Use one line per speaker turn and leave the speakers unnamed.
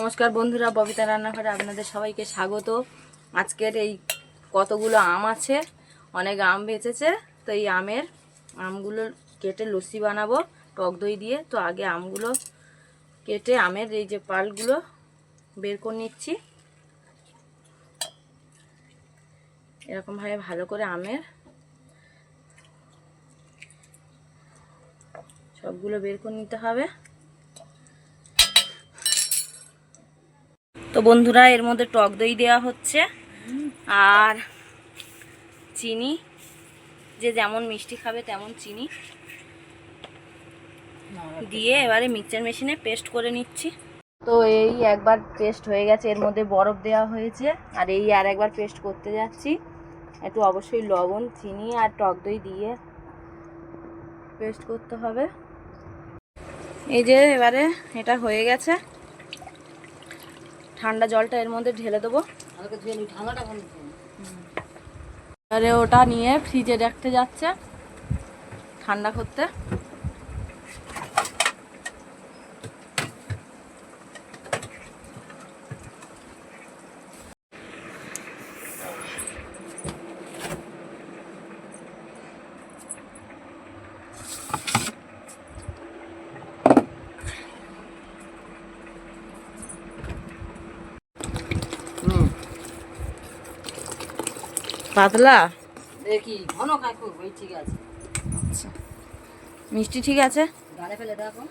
নমস্কার বন্ধুরা, ববিতা রান্নাঘরে আপনাদের সবাইকে স্বাগত। আজকের এই কতগুলো আম আছে, অনেক আম বেঁচেছে, তো এই আমের আমগুলো কেটে লস্যি বানাবো, টক দই দিয়ে। তো আগে আমগুলো কেটে আমের এই যে পালগুলো বের করে নিচ্ছি। এরকমভাবে ভালো করে আমের সবগুলো বের করে নিতে হবে। তো বন্ধুরা, এর মধ্যে টক দই দেওয়া হচ্ছে আর চিনি। যে যেমন মিষ্টি খাবে তেমন চিনি দিয়ে এবারে মিক্সচার মেশিনে পেস্ট করে নিচ্ছি। তো এই একবার পেস্ট হয়ে গেছে, এর মধ্যে বরফ দেওয়া হয়েছে আর এই আর একবার পেস্ট করতে যাচ্ছি। একটু অবশ্যই লবণ, চিনি আর টক দই দিয়ে পেস্ট করতে হবে। এই যে এবারে এটা হয়ে গেছে। ঠান্ডা জলটা এর মধ্যে ঢেলে দেবো। আরে ওটা নিয়ে ফ্রিজে রাখতে যাচ্ছে ঠান্ডা করতে। পাতলা?
দেখি ঘন খাই খুব ঠিক আছে।
আচ্ছা। মিষ্টি ঠিক আছে?
গালে ফেলে দেখো